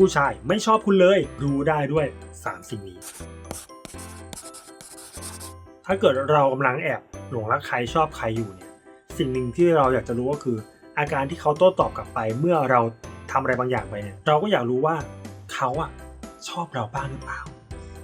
ผู้ชายไม่ชอบคุณเลยรู้ได้ด้วยสามสิ่งนี้ ถ้าเกิดเรากำลังแอบหลงรักใครชอบใครอยู่เนี่ย สิ่งหนึ่งที่เราอยากจะรู้ก็คือ อาการที่เขาโต้ตอบกลับไป เมื่อเราทำอะไรบางอย่างไปเนี่ย เราก็อยากรู้ว่าเขาอะชอบเราบ้างหรือเปล่า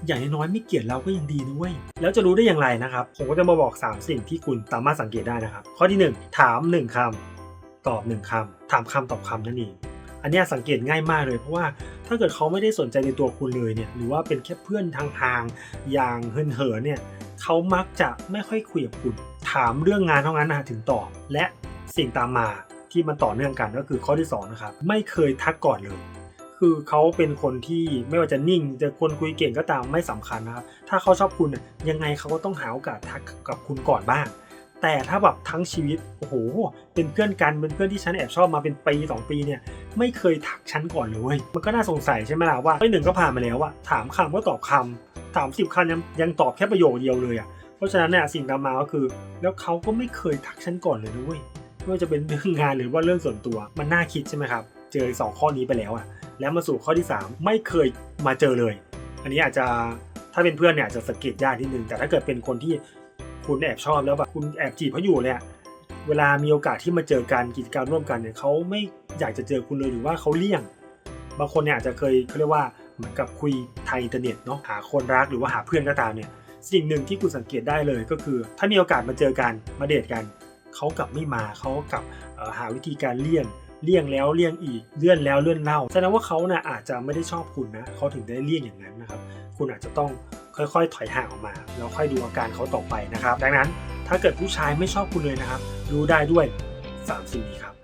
อย่างน้อยไม่เกลียดเราก็ยังดีนะเว้ย แล้วจะรู้ได้อย่างไรนะครับ ผมก็จะมาบอก 3 สิ่งที่คุณสามารถสังเกตได้นะครับ ข้อที่ 1 ถาม 1คำตอบ 1คำถามคำตอบคำนั่นเอง อันนี้สังเกตง่ายมากเลยเพราะว่าถ้าเกิดเขาไม่ได้สนใจในตัวคุณเลยเนี่ยหรือว่าเป็นแค่เพื่อนทางทางๆอย่างเฮินเหินเนี่ยเขามักจะไม่ค่อยคุยกับคุณ ถามเรื่องงานเท่านั้นนะถึงตอบและสิ่งตามมาที่มันต่อเนื่องกันก็คือข้อที่สองนะครับไม่เคยทักก่อนเลย คือเขาเป็นคนที่ไม่ว่าจะนิ่งจะคนคุยเก่งก็ตามไม่สำคัญนะครับถ้าเขาชอบคุณยังไงเขาก็ต้องหาโอกาสทักกับคุณก่อนบ้าง แต่ถ้าแบบทั้งชีวิตโอ้โหเป็นเพื่อนกันเป็นเพื่อนที่ฉันแอบชอบมาเป็นปีสองปีเนี่ย ไม่เคยทักฉันก่อนเลยเว้ยมันก็น่าสงสัยใช่ไหมล่ะว่าไอ้หนึ่งก็ผ่านมาแล้วอะถามคำก็ตอบคำถามสิบคำยังยังตอบแค่ประโยคเดียวเลยอะเพราะฉะนั้นเนี่ยสิ่งตามมาก็คือ แล้วเขาก็ไม่เคยทักฉันก่อนเลยนะเว้ยไม่ว่าจะเป็นเรื่องงานหรือว่าเรื่องส่วนตัว มันน่าคิดใช่ไหมครับ เจอสองข้อนี้ไปแล้วอะแล้วมาสู่ข้อที่ 3 ไม่เคยมาเจอเลย อันนี้อาจจะถ้าเป็นเพื่อนเนี่ยอาจจะสังเกตยากนิดนึงแต่ถ้าเกิดเป็นคนที่คุณแอบชอบแล้วแบบคุณแอบจีบเขาอยู่เนี่ยเวลามีโอกาสที่มาเจอกันกิจกรรมร่วมกันเนี่ยเขาไม่ อยากจะเจอคุณเลยหรือว่าเขาเลี่ยง บางคนเนี่ยอาจจะเคยเขาเรียกว่าเหมือนกับคุยทางอินเทอร์เน็ตเนาะหาคนรักหรือว่าหาเพื่อนก็ตามเนี่ยสิ่งหนึ่งที่คุณสังเกตได้เลยก็คือ ถ้ามีโอกาสมาเจอกันมาเดทกันเขากลับไม่มาเขากลับหาวิธีการเลี่ยงเลี่ยงแล้วเลี่ยงอีกเลื่อนแล้วเลื่อนเล่าแสดงว่าเขาน่ะอาจจะไม่ได้ชอบคุณนะเขาถึงได้เลี่ยงอย่างนั้นนะครับ คุณอาจจะต้องค่อยๆ ถอยห่างออกมาแล้วค่อยดูอาการเขาต่อไปนะครับ ดังนั้นถ้าเกิดผู้ชายไม่ชอบคุณเลยนะครับ รู้ได้ด้วยสามสิ่งนี้ครับ